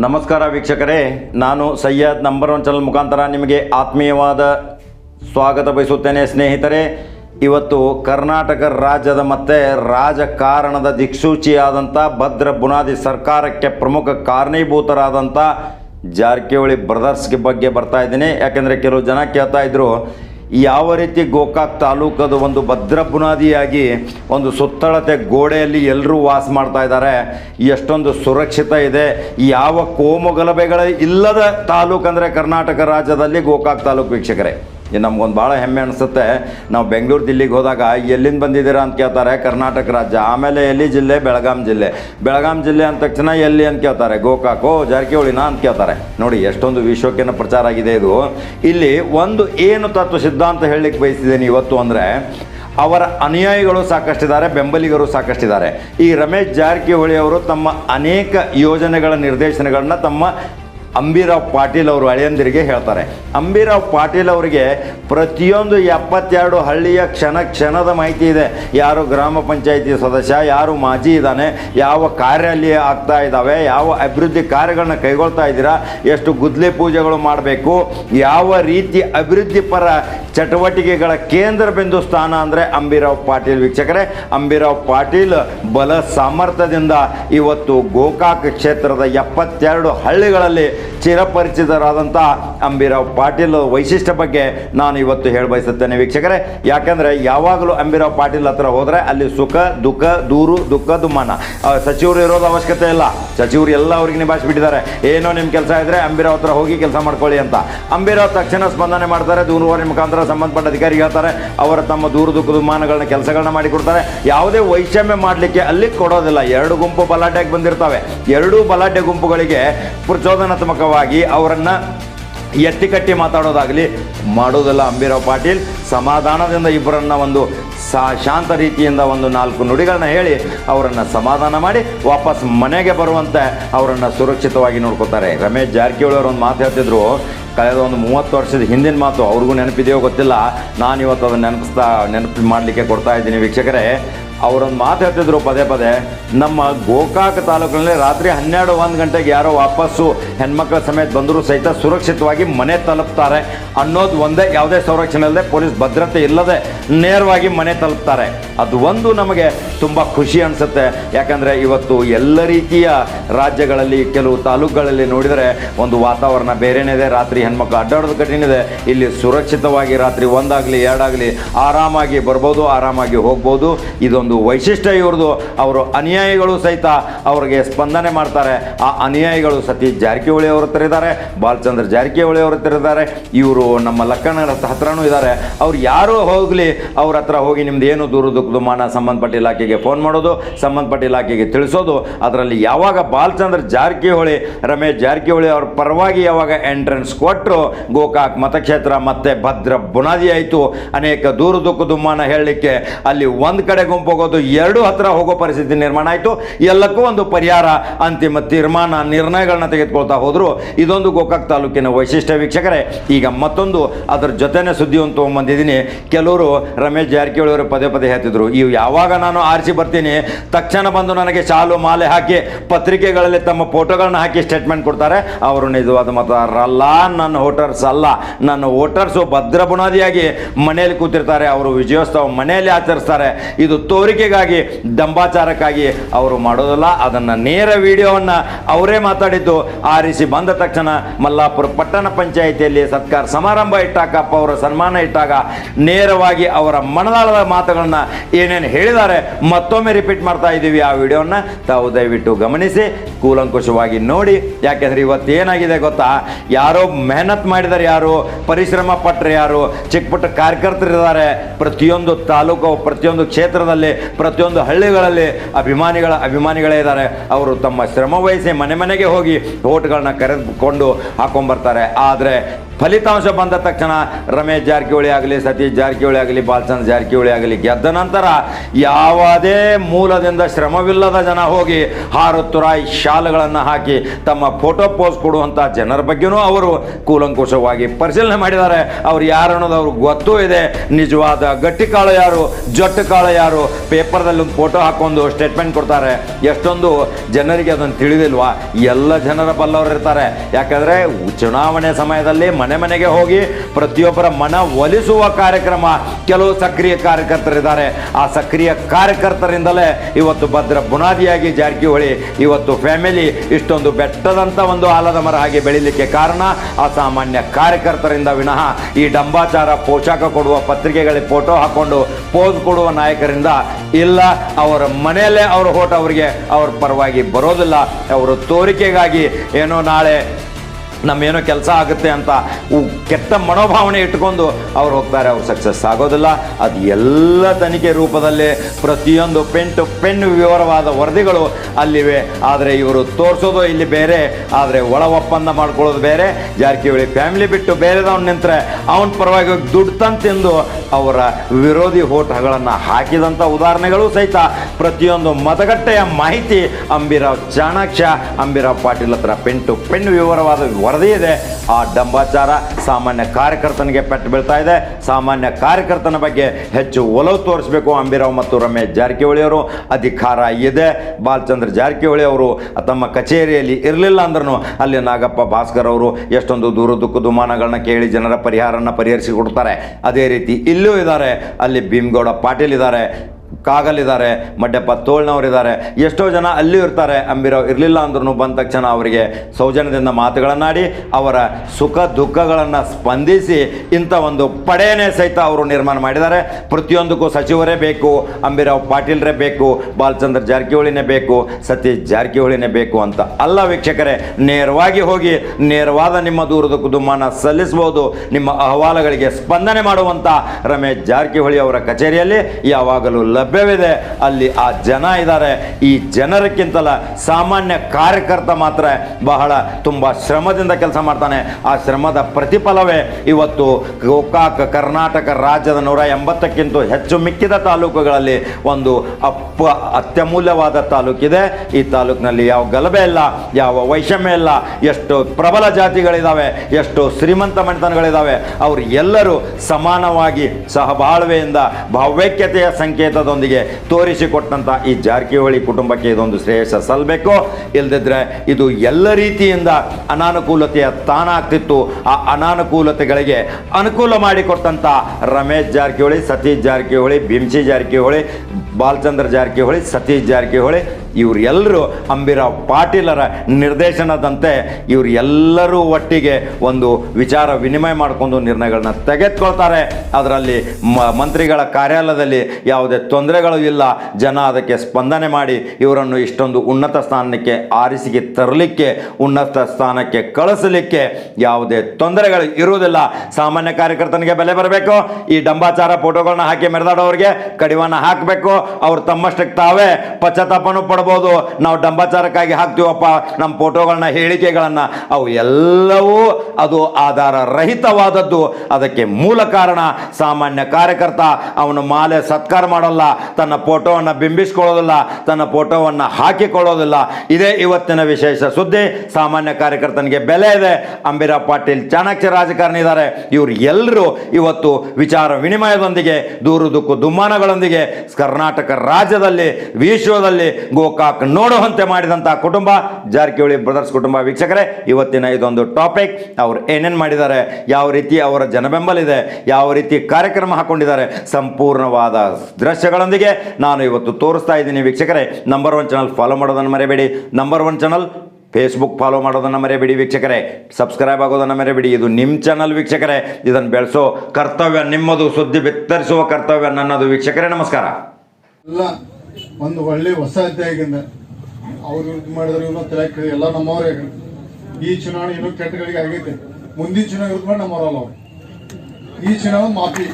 ನಮಸ್ಕಾರ ವೀಕ್ಷಕರೇ, ನಾನು ಸಯ್ಯದ್ ನಂಬರ್ ಒನ್ ಚಾನಲ್ ಮುಖಾಂತರ ನಿಮಗೆ ಆತ್ಮೀಯವಾದ ಸ್ವಾಗತ ಬಯಸುತ್ತೇನೆ. ಸ್ನೇಹಿತರೆ, ಇವತ್ತು ಕರ್ನಾಟಕ ರಾಜ್ಯದ ಮತ್ತು ರಾಜಕಾರಣದ ದಿಕ್ಸೂಚಿಯಾದಂಥ ಭದ್ರ ಬುನಾದಿ ಸರ್ಕಾರಕ್ಕೆ ಪ್ರಮುಖ ಕಾರಣೀಭೂತರಾದಂಥ ಜಾರಕಿಹೊಳಿ ಬ್ರದರ್ಸ್ಗೆ ಬಗ್ಗೆ ಬರ್ತಾ ಇದ್ದೀನಿ. ಯಾಕೆಂದರೆ ಕೆಲವು ಜನ ಕೇಳ್ತಾ ಇದ್ರು ಯಾವ ರೀತಿ ಗೋಕಾಕ್ ತಾಲೂಕದ ಒಂದು ಭದ್ರ ಬುನಾದಿಯಾಗಿ ಒಂದು ಸುತ್ತಳತೆ ಗೋಡೆಯಲ್ಲಿ ಎಲ್ಲರೂ ವಾಸ ಮಾಡ್ತಾ ಇದ್ದಾರೆ, ಎಷ್ಟೊಂದು ಸುರಕ್ಷಿತ ಇದೆ, ಯಾವ ಕೋಮು ಗಲಭೆಗಳ ಇಲ್ಲದ ತಾಲೂಕು ಅಂದರೆ ಕರ್ನಾಟಕ ರಾಜ್ಯದಲ್ಲಿ ಗೋಕಾಕ್ ತಾಲೂಕು ವೀಕ್ಷಕರೇ. ನಮ್ಗೊಂದು ಭಾಳ ಹೆಮ್ಮೆ ಅನಿಸುತ್ತೆ. ನಾವು ಬೆಂಗಳೂರು ದಿಲ್ಲಿಗೆ ಹೋದಾಗ ಎಲ್ಲಿಂದ ಬಂದಿದ್ದೀರಾ ಅಂತ ಕೇಳ್ತಾರೆ ಕರ್ನಾಟಕ ರಾಜ್ಯ, ಆಮೇಲೆ ಎಲ್ಲಿ ಜಿಲ್ಲೆ? ಬೆಳಗಾಂ ಜಿಲ್ಲೆ. ಬೆಳಗಾಂ ಜಿಲ್ಲೆ ಅಂದ ತಕ್ಷಣ ಎಲ್ಲಿ ಅಂತ ಕೇಳ್ತಾರೆ? ಗೋಕಾಕೋ, ಜಾರಕಿಹೊಳಿನ ಅಂತ ಕೇಳ್ತಾರೆ. ನೋಡಿ, ಎಷ್ಟೊಂದು ವಿಶ್ವಕ್ಕಿನ ಪ್ರಚಾರ ಆಗಿದೆ ಇದು. ಇಲ್ಲಿ ಒಂದು ಏನು ತತ್ವ ಸಿದ್ಧಾಂತ ಹೇಳಲಿಕ್ಕೆ ಬಯಸಿದ್ದೇನೆ ಇವತ್ತು ಅಂದರೆ, ಅವರ ಅನುಯಾಯಿಗಳು ಸಾಕಷ್ಟಿದ್ದಾರೆ, ಬೆಂಬಲಿಗರು ಸಾಕಷ್ಟಿದ್ದಾರೆ. ಈ ರಮೇಶ್ ಜಾರಕಿಹೊಳಿ ಅವರು ತಮ್ಮ ಅನೇಕ ಯೋಜನೆಗಳ ನಿರ್ದೇಶನಗಳನ್ನ ತಮ್ಮ ಅಂಬಿರಾವ್ ಪಾಟೀಲ್ ಅವರು ಹಳೆಯಂದಿರಿಗೆ ಹೇಳ್ತಾರೆ. ಅಂಬಿರಾವ್ ಪಾಟೀಲ್ ಅವರಿಗೆ ಪ್ರತಿಯೊಂದು ಎಪ್ಪತ್ತೆರಡು ಹಳ್ಳಿಯ ಕ್ಷಣ ಕ್ಷಣದ ಮಾಹಿತಿ ಇದೆ. ಯಾರು ಗ್ರಾಮ ಪಂಚಾಯಿತಿ ಸದಸ್ಯ, ಯಾರು ಮಾಜಿ ಇದ್ದಾನೆ ಯಾವ ಕಾರ್ಯ ಅಲ್ಲಿ ಆಗ್ತಾ ಇದ್ದಾವೆ ಯಾವ ಅಭಿವೃದ್ಧಿ ಕಾರ್ಯಗಳನ್ನ ಕೈಗೊಳ್ತಾ ಇದ್ದೀರಾ, ಎಷ್ಟು ಗುದ್ಲಿ ಪೂಜೆಗಳು ಮಾಡಬೇಕು, ಯಾವ ರೀತಿ ಅಭಿವೃದ್ಧಿ ಪರ ಚಟುವಟಿಕೆಗಳ ಕೇಂದ್ರ ಬಿಂದು ಸ್ಥಾನ ಅಂದರೆ ಅಂಬಿರಾವ್ ಪಾಟೀಲ್ ವೀಕ್ಷಕರೇ. ಅಂಬಿರಾವ್ ಪಾಟೀಲ್ ಬಲ ಸಾಮರ್ಥ್ಯದಿಂದ ಇವತ್ತು ಗೋಕಾಕ್ ಕ್ಷೇತ್ರದ ಎಪ್ಪತ್ತೆರಡು ಹಳ್ಳಿಗಳಲ್ಲಿ ಚಿರಪರಿಚಿತರಾದಂಥ ಅಂಬಿರಾವ್ ಪಾಟೀಲ್ ವೈಶಿಷ್ಟ್ಯ ಬಗ್ಗೆ ನಾನು ಇವತ್ತು ಹೇಳ ಬಯಸುತ್ತೇನೆ ವೀಕ್ಷಕರೇ. ಯಾಕೆಂದರೆ ಯಾವಾಗಲೂ ಅಂಬಿರಾವ್ ಪಾಟೀಲ್ ಹತ್ರ ಹೋದರೆ ಅಲ್ಲಿ ಸುಖ, ದುಃಖ, ದೂರು, ದುಃಖ, ದುಮ್ಮಾನ. ಸಚಿವರು ಇರೋದು ಅವಶ್ಯಕತೆ ಇಲ್ಲ. ಸಚಿವರು ಎಲ್ಲ ಅವ್ರಿಗೆ ನಿಭಾಯಿಸಿಬಿಟ್ಟಿದ್ದಾರೆ. ಏನೋ ನಿಮ್ಮ ಕೆಲಸ ಇದ್ದರೆ ಅಂಬಿರಾವ್ ಹತ್ರ ಹೋಗಿ ಕೆಲಸ ಮಾಡ್ಕೊಳ್ಳಿ ಅಂತ. ಅಂಬಿರಾವ್ ತಕ್ಷಣ ಸ್ಪಂದನೆ ಮಾಡ್ತಾರೆ ದೂರವಾಣಿ ಮುಖಾಂತರ ಸಂಬಂಧಪಟ್ಟ ಅಧಿಕಾರಿ ಹೇಳ್ತಾರೆ, ಅವರ ತಮ್ಮ ದೂರ ದುಃಖ ದುಮ್ಮಾನಗಳನ್ನ ಕೆಲಸಗಳನ್ನ ಮಾಡಿಕೊಡ್ತಾರೆ ಯಾವುದೇ ವೈಷಮ್ಯ ಮಾಡಲಿಕ್ಕೆ ಅಲ್ಲಿ ಕೊಡೋದಿಲ್ಲ. ಎರಡು ಗುಂಪು ಬಲಾಟೆಗೆ ಬಂದಿರ್ತವೆ. ಎರಡೂ ಬಲಾಢ್ಯ ಗುಂಪುಗಳಿಗೆ ಪ್ರಚೋದನಾತ್ಮಕವಾಗಿ ಅವರನ್ನು ಎತ್ತಿಕಟ್ಟಿ ಮಾತಾಡೋದಾಗಲಿ ಮಾಡೋದಿಲ್ಲ. ಅಂಬೀರಾವ್ ಪಾಟೀಲ್ ಸಮಾಧಾನದಿಂದ ಇಬ್ಬರನ್ನ ಒಂದು ಸಾ ಶಾಂತ ರೀತಿಯಿಂದ ಒಂದು ನಾಲ್ಕು ನುಡಿಗಳನ್ನ ಹೇಳಿ ಅವರನ್ನು ಸಮಾಧಾನ ಮಾಡಿ ವಾಪಸ್ ಮನೆಗೆ ಬರುವಂತೆ ಅವರನ್ನು ಸುರಕ್ಷಿತವಾಗಿ ನೋಡ್ಕೋತಾರೆ. ರಮೇಶ್ ಜಾರಕಿಹೊಳಿ ಅವರು ಒಂದು ಮಾತು ಹೇಳ್ತಿದ್ರು ಕಳೆದ ಒಂದು ಮೂವತ್ತು ವರ್ಷದ ಹಿಂದಿನ ಮಾತು ಅವ್ರಿಗೂ ನೆನಪಿದೆಯೋ ಗೊತ್ತಿಲ್ಲ. ನಾನು ಇವತ್ತು ಅದನ್ನು ನೆನಪಿಸ್ತಾ, ನೆನಪು ಮಾಡಲಿಕ್ಕೆ ಕೊಡ್ತಾ ಇದ್ದೀನಿ ವೀಕ್ಷಕರೇ. ಅವರೊಂದು ಮಾತು ಹೇಳ್ತಿದ್ರು ಪದೇ ಪದೇ, ನಮ್ಮ ಗೋಕಾಕ್ ತಾಲೂಕಿನಲ್ಲಿ ರಾತ್ರಿ ಹನ್ನೆರಡು ಒಂದು ಗಂಟೆಗೆ ಯಾರೋ ವಾಪಸ್ಸು ಹೆಣ್ಮಕ್ಳ ಸಮೇತ ಬಂದರೂ ಸಹಿತ ಸುರಕ್ಷಿತವಾಗಿ ಮನೆ ತಲುಪ್ತಾರೆ ಅನ್ನೋದು ಒಂದೇ, ಯಾವುದೇ ಸಂರಕ್ಷಣೆ ಇಲ್ಲದೆ ಪೊಲೀಸ್ ಭದ್ರತೆ ಇಲ್ಲದೆ ನೇರವಾಗಿ ಮನೆ ತಲುಪ್ತಾರೆ. ಅದು ಒಂದು ನಮಗೆ ತುಂಬ ಖುಷಿ ಅನಿಸುತ್ತೆ. ಯಾಕಂದರೆ ಇವತ್ತು ಎಲ್ಲ ರೀತಿಯ ರಾಜ್ಯಗಳಲ್ಲಿ, ಕೆಲವು ತಾಲೂಕುಗಳಲ್ಲಿ ನೋಡಿದರೆ ಒಂದು ವಾತಾವರಣ ಬೇರೆನೇ ಇದೆ. ರಾತ್ರಿ ಹೆಣ್ಮಕ್ಳು ಅಡ್ಡಾಡೋದು ಕಠಿಣ ಇದೆ. ಇಲ್ಲಿ ಸುರಕ್ಷಿತವಾಗಿ ರಾತ್ರಿ ಒಂದಾಗಲಿ, ಎರಡಾಗಲಿ ಆರಾಮಾಗಿ ಬರ್ಬೋದು, ಆರಾಮಾಗಿ ಹೋಗ್ಬೋದು. ಇದೊಂದು ವೈಶಿಷ್ಟ್ಯ ಇವ್ರದ್ದು. ಅವರು ಅನುಯಾಯಿಗಳು ಸಹಿತ ಅವ್ರಿಗೆ ಸ್ಪಂದನೆ ಮಾಡ್ತಾರೆ. ಆ ಅನುಯಾಯಿಗಳು ಸತೀಶ್ ಜಾರಕಿಹೊಳಿ ಅವ್ರ ಹತ್ರ ಇದ್ದಾರೆ, ಬಾಲಚಂದ್ರ ಜಾರಕಿಹೊಳಿ ಅವ್ರ ಹತ್ರ ಇದ್ದಾರೆ, ಇವರು ನಮ್ಮ ಲಕ್ಕಣ್ಣ ಹತ್ರ- ಹತ್ರನೂ ಇದ್ದಾರೆ. ಅವ್ರು ಯಾರು ಹೋಗಲಿ, ಅವ್ರ ಹತ್ರ ಹೋಗಿ ನಿಮ್ದು ಏನು ದೂರ ದುಃಖದ ಮಾನ ಸಂಬಂಧಪಟ್ಟ ಇಲಾಖೆಗೆ ಫೋನ್ ಮಾಡೋದು, ಸಂಬಂಧಪಟ್ಟ ಇಲಾಖೆಗೆ ತಿಳಿಸೋದು, ಅದರಲ್ಲಿ ಯಾವಾಗ ಬಾಲಚಂದ್ರ ಜಾರಕಿಹೊಳಿ, ರಮೇಶ್ ಜಾರಕಿಹೊಳಿ ಅವ್ರ ಪರವಾಗಿ ಯಾವಾಗ ಎಂಟ್ರೆನ್ಸ್ ಕೊಟ್ಟರು ಗೋಕಾಕ್ ಮತಕ್ಷೇತ್ರ ಮತ್ತೆ ಭದ್ರ ಬುನಾದಿ ಆಯಿತು. ಅನೇಕ ದೂರ ದುಃಖ ದುಮ್ಮಾನ ಹೇಳಲಿಕ್ಕೆ ಅಲ್ಲಿ ಒಂದು ಕಡೆ ಗುಂಪು ಹೋಗೋದು, ಎರಡು ಹತ್ರ ಹೋಗೋ ಪರಿಸ್ಥಿತಿ ನಿರ್ಮಾಣ ಆಯಿತು. ಎಲ್ಲಕ್ಕೂ ಒಂದು ಪರಿಹಾರ, ಅಂತಿಮ ತೀರ್ಮಾನ, ನಿರ್ಣಯಗಳನ್ನ ತೆಗೆದುಕೊಳ್ತಾ ಹೋದರು. ಇದೊಂದು ಗೋಕಾಕ್ ತಾಲೂಕಿನ ವೈಶಿಷ್ಟ್ಯ ವೀಕ್ಷಕರೇ. ಈಗ ಮತ್ತೊಂದು, ಅದರ ಜೊತೆನೇ ಸುದ್ದಿ ಅಂತ ತೊಗೊಂಬಂದಿದ್ದೀನಿ. ಕೆಲವರು ರಮೇಶ್ ಜಾರಕಿಹೊಳಿ ಅವರು ಪದೇ ಪದೇ ಹೇಳ್ತಿದ್ರು, ಇವು ಯಾವಾಗ ನಾನು ಆರಿಸಿ ಬರ್ತೀನಿ. ತಕ್ಷಣ ಬಂದು ನನಗೆ ಶಾಲು, ಮಾಲೆ ಹಾಕಿ, ಪತ್ರಿಕೆಗಳಲ್ಲಿ ತಮ್ಮ ಫೋಟೋಗಳನ್ನ ಹಾಕಿ ಸ್ಟೇಟ್ಮೆಂಟ್ ಕೊಡ್ತಾರೆ. ಅವರು ನಿಜವಾದ ಮತದಾರರಲ್ಲ, ನನ್ನ ವೋಟರ್ಸ್ ಅಲ್ಲ. ನನ್ನ ವೋಟರ್ಸು ಭದ್ರ ಬುನಾದಿಯಾಗಿ ಮನೆಯಲ್ಲಿ ಕೂತಿರ್ತಾರೆ. ಅವರು ವಿಜಯೋತ್ಸವ ಮನೆಯಲ್ಲಿ ಆಚರಿಸ್ತಾರೆ. ಇದು ತೋರಿಕೆಗಾಗಿ ದಂಬಾಚಾರಕ್ಕಾಗಿ ಅವರು ಮಾಡೋದಲ್ಲ. ಅದನ್ನು ನೇರ ವಿಡಿಯೋವನ್ನು ಅವರೇ ಮಾತಾಡಿದ್ದು. ಆರಿಸಿ ಬಂದ ತಕ್ಷಣ ಮಲ್ಲಾಪುರ ಪಟ್ಟಣ ಪಂಚಾಯಿತಿಯಲ್ಲಿ ಸತ್ಕಾರ ಸಮಾರಂಭ ಇಟ್ಟಾಗ ಅವರ ಸನ್ಮಾನ ಇಟ್ಟಾಗ ನೇರವಾಗಿ ಅವರ ಮನದಾಳದ ಮಾತುಗಳನ್ನ ಏನೇನು ಹೇಳಿದ್ದಾರೆ ಮತ್ತೊಮ್ಮೆ ರಿಪೀಟ್ ಮಾಡ್ತಾ ಇದ್ದೀವಿ ಆ ವಿಡಿಯೋನ. ತಾವು ದಯವಿಟ್ಟು ಗಮನಿಸಿ, ಕೂಲಂಕುಷವಾಗಿ ನೋಡಿ. ಯಾಕೆಂದ್ರೆ ಇವತ್ತು ಏನಾಗಿದೆ ಗೊತ್ತಾ? ಯಾರೋ ಮೆಹನತ್ ಮಾಡಿದ್ದಾರೆ ಯಾರು, ಪರಿಶ್ರಮ ಪಟ್ಟರೆ ಯಾರು ಚಿಕ್ಕ ಪುಟ್ಟ ಕಾರ್ಯಕರ್ತರಿದ್ದಾರೆ ಪ್ರತಿಯೊಂದು ತಾಲೂಕು, ಪ್ರತಿಯೊಂದು ಕ್ಷೇತ್ರದಲ್ಲಿ, ಪ್ರತಿಯೊಂದು ಹಳ್ಳಿಗಳಲ್ಲಿ ಅಭಿಮಾನಿಗಳ, ಅಭಿಮಾನಿಗಳೇ ಇದ್ದಾರೆ. ಅವರು ತಮ್ಮ ಶ್ರಮ ವಹಿಸಿ ಮನೆ ಮನೆಗೆ ಹೋಗಿ ಓಟ್ಗಳನ್ನ ಕರೆದುಕೊಂಡು ಹಾಕೊಂಡ್ಬರ್ತಾರೆ ಆದರೆ ಫಲಿತಾಂಶ ಬಂದ ತಕ್ಷಣ ರಮೇಶ್ ಜಾರಕಿಹೊಳಿ ಆಗಲಿ, ಸತೀಶ್ ಜಾರಕಿಹೊಳಿ ಆಗಲಿ, ಬಾಲಚಂದ್ರ ಜಾರಕಿಹೊಳಿ ಆಗಲಿ ಗೆದ್ದ ನಂತರ ಯಾವುದೇ ಮೂಲದಿಂದ ಶ್ರಮವಿಲ್ಲದ ಜನ ಹೋಗಿ ಹಾರು ತುರಾಯಿ ಶಾಲುಗಳನ್ನು ಹಾಕಿ ತಮ್ಮ ಫೋಟೋ ಪೋಸ್ ಕೊಡುವಂಥ ಜನರ ಬಗ್ಗೆನೂ ಅವರು ಕೂಲಂಕುಷವಾಗಿ ಪರಿಶೀಲನೆ ಮಾಡಿದ್ದಾರೆ. ಅವ್ರು ಯಾರು ಅನ್ನೋದು ಅವ್ರಿಗೆ ಗೊತ್ತೂ ಇದೆ. ನಿಜವಾದ ಗಟ್ಟಿ ಕಾಳು ಯಾರು, ಜೊಟ್ಟು ಕಾಳು ಯಾರು? ಪೇಪರ್ದಲ್ಲಿ ಒಂದು ಫೋಟೋ ಹಾಕೊಂಡು ಸ್ಟೇಟ್ಮೆಂಟ್ ಕೊಡ್ತಾರೆ. ಎಷ್ಟೊಂದು ಜನರಿಗೆ ಅದನ್ನು ತಿಳಿದಿಲ್ವಾ? ಎಲ್ಲ ಜನರ ಬಲ್ಲವರು ಇರ್ತಾರೆ. ಯಾಕಂದರೆ ಚುನಾವಣೆ ಸಮಯದಲ್ಲಿ ಮನೆ ಮನೆಗೆ ಹೋಗಿ ಪ್ರತಿಯೊಬ್ಬರ ಮನ ಒಲಿಸುವ ಕಾರ್ಯಕ್ರಮ ಕೆಲವು ಸಕ್ರಿಯ ಕಾರ್ಯಕರ್ತರಿದ್ದಾರೆ. ಆ ಸಕ್ರಿಯ ಕಾರ್ಯಕರ್ತರಿಂದಲೇ ಇವತ್ತು ಭದ್ರ ಬುನಾದಿಯಾಗಿ ಜಾರಕಿಹೊಳಿ, ಇವತ್ತು ಫ್ಯಾಮಿಲಿ ಇಷ್ಟೊಂದು ಬೆಟ್ಟದಂಥ ಒಂದು ಆಲದ ಮರ ಹಾಗೆ ಬೆಳೀಲಿಕ್ಕೆ ಕಾರಣ ಆ ಕಾರ್ಯಕರ್ತರಿಂದ ವಿನಃ ಈ ಡಂಬಾಚಾರ ಪೋಷಾಕ ಕೊಡುವ ಪತ್ರಿಕೆಗಳಿಗೆ ಫೋಟೋ ಹಾಕೊಂಡು ಪೋಸ್ ಕೊಡುವ ನಾಯಕರಿಂದ ಇಲ್ಲ, ಅವರ ಮನೆಯಲ್ಲೇ ಅವರ ಹೋಟ ಅವರಿಗೆ, ಅವ್ರ ಪರವಾಗಿ ಬರೋದಿಲ್ಲ, ಅವರು ತೋರಿಕೆಗಾಗಿ ಏನೋ ನಾಳೆ ನಮ್ಮೇನೋ ಕೆಲಸ ಆಗುತ್ತೆ ಅಂತ ಕೆಟ್ಟ ಮನೋಭಾವನೆ ಇಟ್ಕೊಂಡು ಅವ್ರು ಹೋಗ್ತಾರೆ, ಅವ್ರು ಸಕ್ಸಸ್ ಆಗೋದಿಲ್ಲ. ಅದು ಎಲ್ಲ ತನಿಖೆ ರೂಪದಲ್ಲಿ ಪ್ರತಿಯೊಂದು ಪೆನ್ ಪೆನ್ ವಿವರವಾದ ವರದಿಗಳು ಅಲ್ಲಿವೆ. ಆದರೆ ಇವರು ತೋರಿಸೋದು ಇಲ್ಲಿ ಬೇರೆ, ಆದರೆ ಒಳ ಒಪ್ಪಂದ ಮಾಡ್ಕೊಳ್ಳೋದು ಬೇರೆ. ಜಾರಕಿಹೊಳಿ ಫ್ಯಾಮಿಲಿ ಬಿಟ್ಟು ಬೇರೆದವ್ನು ನಿಂತರೆ ಅವನ ಪರವಾಗಿ ದುಡ್ಡು ತಂತೆಂದು ತಿಂದು ಅವರ ವಿರೋಧಿ ಹೋಟಗಳನ್ನು ಹಾಕಿದಂಥ ಉದಾಹರಣೆಗಳು ಸಹಿತ ಪ್ರತಿಯೊಂದು ಮತಗಟ್ಟೆಯ ಮಾಹಿತಿ ಅಂಬಿರಾವ್ ಚಾಣಾಕ್ಷ, ಅಂಬಿರಾವ್ ಪಾಟೀಲ್ ಹತ್ರ ಪೆನ್ ಟು ಪೆನ್ ವಿವರವಾದ ವರದಿ ಇದೆ. ಆ ಡಂಬಾಚಾರ ಸಾಮಾನ್ಯ ಕಾರ್ಯಕರ್ತನಿಗೆ ಪೆಟ್ಟು ಬೀಳ್ತಾ ಇದೆ. ಸಾಮಾನ್ಯ ಕಾರ್ಯಕರ್ತನ ಬಗ್ಗೆ ಹೆಚ್ಚು ಒಲವು ತೋರಿಸಬೇಕು ಅಂಬಿರಾವ್ ಮತ್ತು ರಮೇಶ್ ಜಾರಕಿಹೊಳಿ ಅವರು ಅಧಿಕಾರ ಇದೆ. ಬಾಲಚಂದ್ರ ಜಾರಕಿಹೊಳಿ ಅವರು ತಮ್ಮ ಕಚೇರಿಯಲ್ಲಿ ಇರಲಿಲ್ಲ ಅಂದ್ರೂ ಅಲ್ಲಿ ನಾಗಪ್ಪ ಭಾಸ್ಕರ್ ಅವರು ಎಷ್ಟೊಂದು ದೂರ ದುಃಖ ದುಮಾನಗಳನ್ನ ಕೇಳಿ ಜನರ ಪರಿಹಾರನ ಪರಿಹರಿಸಿ ಕೊಡ್ತಾರೆ ಅದೇ ರೀತಿ ಇಲ್ಲೂ ಇದ್ದಾರೆ. ಅಲ್ಲಿ ಭೀಮಗೌಡ ಪಾಟೀಲ್ ಇದ್ದಾರೆ. ಕಾಗಲಿದ್ದಾರೆ, ಮಡ್ಯಪ್ಪ ತೋಳ್ನವರಿದ್ದಾರೆ. ಎಷ್ಟೋ ಜನ ಅಲ್ಲಿ ಇರ್ತಾರೆ. ಅಂಬಿರೋ ಇರಲಿಲ್ಲ ಅಂದ್ರೂ ಬಂದ ತಕ್ಷಣ ಅವರಿಗೆ ಸೌಜನ್ಯದಿಂದ ಮಾತುಗಳನ್ನಾಡಿ, ಅವರ ಸುಖ ದುಃಖಗಳನ್ನು ಸ್ಪಂದಿಸಿ ಇಂಥ ಒಂದು ಪಡೆಯೇ ಸಹಿತ ಅವರು ನಿರ್ಮಾಣ ಮಾಡಿದ್ದಾರೆ. ಪ್ರತಿಯೊಂದಕ್ಕೂ ಸಚಿವರೇ ಬೇಕು, ಅಂಬಿರಾವ್ ಪಾಟೀಲ್ರೇ ಬೇಕು, ಬಾಲಚಂದ್ರ ಜಾರಕಿಹೊಳಿನೇ ಬೇಕು, ಸತೀಶ್ ಜಾರಕಿಹೊಳಿನೇ ಬೇಕು ಅಂತ ಅಲ್ಲ ವೀಕ್ಷಕರೇ, ನೇರವಾಗಿ ಹೋಗಿ ನೇರವಾದ ನಿಮ್ಮ ದೂರದ ಕುದುಮಾನ ಸಲ್ಲಿಸಬಹುದು ನಿಮ್ಮ ಅಹವಾಲುಗಳಿಗೆ ಸ್ಪಂದನೆ ಮಾಡುವಂಥ ರಮೇಶ್ ಜಾರಕಿಹೊಳಿ ಅವರ ಕಚೇರಿಯಲ್ಲಿ ಯಾವಾಗಲೂ ಲಭ್ಯವಿದೆ. ಅಲ್ಲಿ ಆ ಜನ ಇದ್ದಾರೆ. ಈ ಜನರಕ್ಕಿಂತಲ ಸಾಮಾನ್ಯ ಕಾರ್ಯಕರ್ತ ಮಾತ್ರ ಬಹಳ ತುಂಬ ಶ್ರಮದಿಂದ ಕೆಲಸ ಮಾಡ್ತಾನೆ. ಆ ಶ್ರಮದ ಪ್ರತಿಫಲವೇ ಇವತ್ತು ಗೋಕಾಕ ಕರ್ನಾಟಕ ರಾಜ್ಯದ ನೂರ ಎಂಬತ್ತಕ್ಕಿಂತ ಹೆಚ್ಚು ಮಿಕ್ಕಿದ ತಾಲೂಕುಗಳಲ್ಲಿ ಒಂದು ಅಪ್ಪ ಅತ್ಯಮೂಲ್ಯವಾದ ತಾಲೂಕಿದೆ. ಈ ತಾಲೂಕಿನಲ್ಲಿ ಯಾವ ಗಲಭೆ ಇಲ್ಲ, ಯಾವ ವೈಷಮ್ಯ ಇಲ್ಲ, ಎಷ್ಟು ಪ್ರಬಲ ಜಾತಿಗಳಿದ್ದಾವೆ ಎಷ್ಟು ಶ್ರೀಮಂತ ಮನೆತನಗಳಿದ್ದಾವೆ ಅವರು ಎಲ್ಲರೂ ಸಮಾನವಾಗಿ ಸಹಬಾಳ್ವೆಯಿಂದ ಭಾವೈಕ್ಯತೆಯ ಸಂಕೇತದೊಂದಿಗೆ ತೋರಿಸಿಕೊಟ್ಟಂಥ ಈ ಜಾರಕಿಹೊಳಿ ಕುಟುಂಬಕ್ಕೆ ಇದೊಂದು ಶ್ರೇಯಸ್ಸ ಸಲ್ಲಬೇಕು ಇಲ್ಲದಿದ್ದರೆ ಇದು ಎಲ್ಲ ರೀತಿಯಿಂದ ಅನಾನುಕೂಲತೆಯ ತಾನಾಗ್ತಿತ್ತು. ಆ ಅನಾನುಕೂಲತೆಗಳಿಗೆ ಅನುಕೂಲ ಮಾಡಿಕೊಟ್ಟಂಥ ರಮೇಶ್ ಜಾರಕಿಹೊಳಿ, ಸತೀಶ್ ಜಾರಕಿಹೊಳಿ, ಭೀಮ್ಸಿ ಜಾರಕಿಹೊಳಿ, ಬಾಲಚಂದ್ರ ಜಾರಕಿಹೊಳಿ, ಸತೀಶ್ ಜಾರಕಿಹೊಳಿ ಇವರು ಎಲ್ಲರೂ ಅಂಬಿರಾವ್ ಪಾಟೀಲರ ನಿರ್ದೇಶನದಂತೆ ಇವರು ಎಲ್ಲರೂ ಒಟ್ಟಿಗೆ ಒಂದು ವಿಚಾರ ವಿನಿಮಯ ಮಾಡಿಕೊಂಡು ನಿರ್ಣಯಗಳನ್ನ ತೆಗೆದುಕೊಳ್ತಾರೆ. ಅದರಲ್ಲಿ ಮಂತ್ರಿಗಳ ಕಾರ್ಯಾಲಯದಲ್ಲಿ ಯಾವುದೇ ತೊಂದರೆಗಳು ಇಲ್ಲ. ಜನ ಅದಕ್ಕೆ ಸ್ಪಂದನೆ ಮಾಡಿ ಇವರನ್ನು ಇಷ್ಟೊಂದು ಉನ್ನತ ಸ್ಥಾನಕ್ಕೆ ಆರಿಸಿಗೆ ತರಲಿಕ್ಕೆ, ಉನ್ನತ ಸ್ಥಾನಕ್ಕೆ ಕಳಿಸಲಿಕ್ಕೆ ಯಾವುದೇ ತೊಂದರೆಗಳು ಇರುವುದಿಲ್ಲ. ಸಾಮಾನ್ಯ ಕಾರ್ಯಕರ್ತನಿಗೆ ಬೆಲೆ ಬರಬೇಕು. ಈ ಡಂಬಾಚಾರ ಫೋಟೋಗಳನ್ನ ಹಾಕಿ ಮೆರೆದಾಡೋರಿಗೆ ಕಡಿವಾಣ ಹಾಕಬೇಕು. ಅವ್ರು ತಮ್ಮಷ್ಟಕ್ಕೆ ತಾವೇ ಪಶ್ಚಾತ್ತಾಪನೂ ಪಡ್ಬೋದು ನಾವು ಡಂಬಾಚಾರಕ್ಕಾಗಿ ಹಾಕ್ತೀವಪ್ಪ. ನಮ್ಮ ಫೋಟೋಗಳನ್ನ, ಹೇಳಿಕೆಗಳನ್ನು, ಅವು ಎಲ್ಲವೂ ಅದು ಆಧಾರ ರಹಿತವಾದದ್ದು ಅದಕ್ಕೆ ಮೂಲ ಕಾರಣ, ಸಾಮಾನ್ಯ ಕಾರ್ಯಕರ್ತ ಅವನು ಮಾಲೆ ಸತ್ಕಾರ ಮಾಡಲ್ಲ, ತನ್ನ ಫೋಟೋವನ್ನು ಬಿಂಬಿಸ್ಕೊಳ್ಳೋದಿಲ್ಲ, ತನ್ನ ಫೋಟೋವನ್ನು ಹಾಕಿಕೊಳ್ಳೋದಿಲ್ಲ. ಇದೇ ಇವತ್ತಿನ ವಿಶೇಷ ಸುದ್ದಿ. ಸಾಮಾನ್ಯ ಕಾರ್ಯಕರ್ತನಿಗೆ ಬೆಲೆ ಇದೆ. ಅಂಬಿರಾ ಪಾಟೀಲ್ ಚಾಣಕ್ಯ ರಾಜಕಾರಣಿ ಇದ್ದಾರೆ. ಇವರು ಎಲ್ಲರೂ ಇವತ್ತು ವಿಚಾರ ವಿನಿಮಯದೊಂದಿಗೆ, ದೂರು ದುಕ್ಕು ದುಮ್ಮಾನಗಳೊಂದಿಗೆ, ಕರ್ನಾಟಕ ರಾಜ್ಯದಲ್ಲಿ, ವಿಶ್ವದಲ್ಲಿ ಗೋಕಾಕ್ ನೋಡುವಂತೆ ಮಾಡಿದಂಥ ಕುಟುಂಬ ಜಾರಕಿಹೊಳಿ ಬ್ರದರ್ಸ್ ಕುಟುಂಬ ವೀಕ್ಷಕರೇ, ಇವತ್ತಿನ ಇದೊಂದು ಟಾಪಿಕ್. ಅವರು ಏನೇನು ಮಾಡಿದ್ದಾರೆ, ಯಾವ ರೀತಿ ಅವರ ಜನಬೆಂಬಲ ಇದೆ ಯಾವ ರೀತಿ ಕಾರ್ಯಕ್ರಮ ಹಾಕೊಂಡಿದ್ದಾರೆ, ಸಂಪೂರ್ಣವಾದ ದೃಶ್ಯಗಳೊಂದಿಗೆ ನಾನು ಇವತ್ತು ತೋರಿಸ್ತಾ ಇದ್ದೀನಿ ವೀಕ್ಷಕರೇ. ನಂಬರ್ ಒನ್ ಚಾನಲ್ ಫಾಲೋ ಮಾಡೋದನ್ನು ಮರೆಯಬೇಡಿ. Number one channel Facebook follow ಮಾಡೋದನ್ನು ಮರೆಯಬೇಡಿ ವೀಕ್ಷಕರೇ. ಸಬ್ಸ್ಕ್ರೈಬ್ ಆಗೋದನ್ನು ಮರೆಯಬೇಡಿ. ಇದು ನಿಮ್ಮ ಚಾನಲ್ ವೀಕ್ಷಕರೇ. ಇದನ್ನು ಬೆಳೆಸೋ ಕರ್ತವ್ಯ ನಿಮ್ಮದು, ಸುದ್ದಿ ಬಿತ್ತರಿಸುವ ಕರ್ತವ್ಯ ನನ್ನದು ವೀಕ್ಷಕರೇ. ನಮಸ್ಕಾರ. ಒಂದು ಒಳ್ಳೆ ಹೊಸ ಅಧ್ಯಾಯದಿಂದ ಅವ್ರು ಇದು ಮಾಡಿದ್ರೆ, ಇವ್ರು ತಲೆ ಕೇಳಿ ಎಲ್ಲ ನಮ್ಮವರೇ. ಈ ಚುನಾವಣೆ ಇನ್ನೂ ಕೆಟ್ಟಗಳಿಗೆ ಆಗೈತೆ ಮುಂದಿನ ಚುನಾವಣೆ ಇರ್ಕೊಂಡು ನಮ್ಮವರಲ್ಲ ಅವ್ರು. ಈ ಚುನಾವಣೆ ಮಾಫಿ.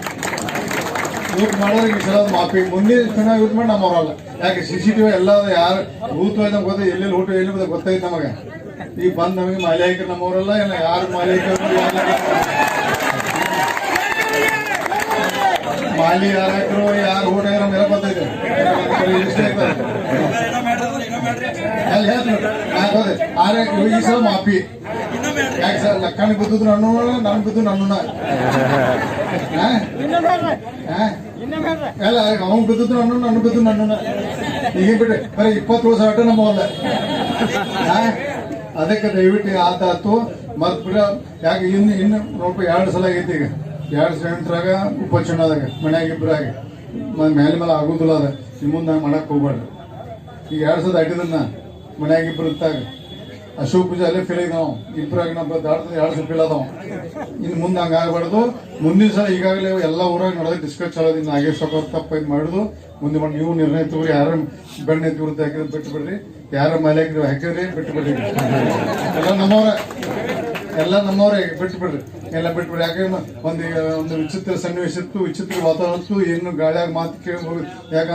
ಊಟ ಮಾಡೋರಿಗೆ ಈ ಸಲ ಮಾಫಿ. ಮುಂದಿನ ಚುನಾವಣೆ ಯೂಸ್ ಮಾಡಿ ನಮ್ಮವರಲ್ಲ ಯಾಕೆ ಸಿ ಸಿ ಟಿ ವಿ ಎಲ್ಲ ಯಾರು ಭೂತವಾದ ಗೊತ್ತ ಎಲ್ಲೆಲ್ಲಿ ಊಟ, ಎಲ್ಲಿ ಗೊತ್ತ ಗೊತ್ತಾಯ್ತು ನಮಗೆ? ಈಗ ಬಂದು ನಮಗೆ ಮಾಲೆ ನಮ್ಮವರಲ್ಲ ಇಲ್ಲ ಯಾರು ಮಾಲೆ ಮಾಲಿ ಯಾರು ಯಾರು ಊಟ ನಮ್ಗೆಲ್ಲ ಗೊತ್ತೈತೆ. ಅಲ್ಲಿ ಹೇಳ್ತೀನಿ ನಾನ್ ಇವಾಗ ಈ ಸಲ ಮಾಪಿ ಯಾಕೆ ಸರ್ ಲಕ್ಕಣಿಗೆ ಬಿದ್ದುದು ನನ್ನ ನನ್ ಬಿದ್ದು ನನ್ನ ಎಲ್ಲ ಅವ್ನು ಬಿದ್ದದ್ದು ನಾನು ನಾನು ಬಿದ್ದು ನನ್ನ ಈಗ. ಬಿಡ್ರಿ ಬರೀ ಇಪ್ಪತ್ತು ವರ್ಷ ಆಟ ನಮ್ಮ ಹೊಲ ಅದಕ್ಕೆ ದಯವಿಟ್ಟು ಆತಾತು ಮತ್ ಬಿಡ ಯಾಕೆ ಇನ್ನು ಇನ್ನು ನೋಡ್ಪ ಎರಡು ಸಲ ಆಗೈತಿ ಈಗ ಎರಡು ಸೆಂಟ್ರಾಗ ಉಪಚುನಾದಾಗ ಮನ್ಯಾಗ ಇಬ್ಬರಾಗ ಮೇಲೆ ಮೇಲೆ ಆಗುದಿಲ್ಲ ಅದ ಹಂಗೆ ಮಾಡಕ್ ಹೋಗ್ಬಾರ್ದು. ಈಗ ಎರಡು ಸದ ಅಡ್ಡಿದನ್ನ ಮನ್ಯಾಗ ಇಬ್ರು ಇತ್ತಾಗ ಅಶೋಕ್ ಪೂಜೆ ಅಲ್ಲೇ ಫೇಲ್ ನಾವು ಇಬ್ಬರಾಗ ನಮ್ಮ ದಾಡ್ತದೆ ಎರಡು ಸಲ ಫೇಲ್ ಅದಾವ ಇನ್ನು ಮುಂದೆ ಹಂಗೆ ಆಗಬಾರ್ದು. ಮುಂದಿನ ಸಲ ಈಗಾಗಲೇ ಎಲ್ಲ ಊರಾಗ ನಡೆದ ಡಿಸ್ಕಸ್ ಚಲೋ ಇನ್ನು ನಾಗೇಶ್ ಅವ್ರ ತಪ್ಪ ಇದು ಮಾಡುದು. ಮುಂದೆ ಮಾಡಿ ನೀವು ನಿರ್ಣಯ ತಗೋರಿ. ಯಾರ ಬೆಣ್ಣೆ ತಗೋರಿ ಹಾಕಿದ್ರೆ ಬಿಟ್ಟು ಬಿಡ್ರಿ. ಯಾರ ಮಲೆ ಹಾಕಿದ್ರಿ ಬಿಟ್ಟು ಬಿಡ್ರಿ. ಎಲ್ಲ ನಮ್ಮವ್ರ. ಎಲ್ಲ ನಮ್ಮವ್ರೆ ಬಿಟ್ಟು ಬಿಡ್ರಿ. ಎಲ್ಲ ಬಿಟ್ಟು ಬಿಡ್ರಿ. ಒಂದು ಒಂದು ವಿಚಿತ್ರ ಸನ್ನಿವೇಶ ಇತ್ತು, ವಿಚಿತ್ರ ವಾತಾವರಣ ಇತ್ತು ಏನು ಗಾಳಿಯಾಗ ಮಾತು ಕೇಳಿ ಯಾಕ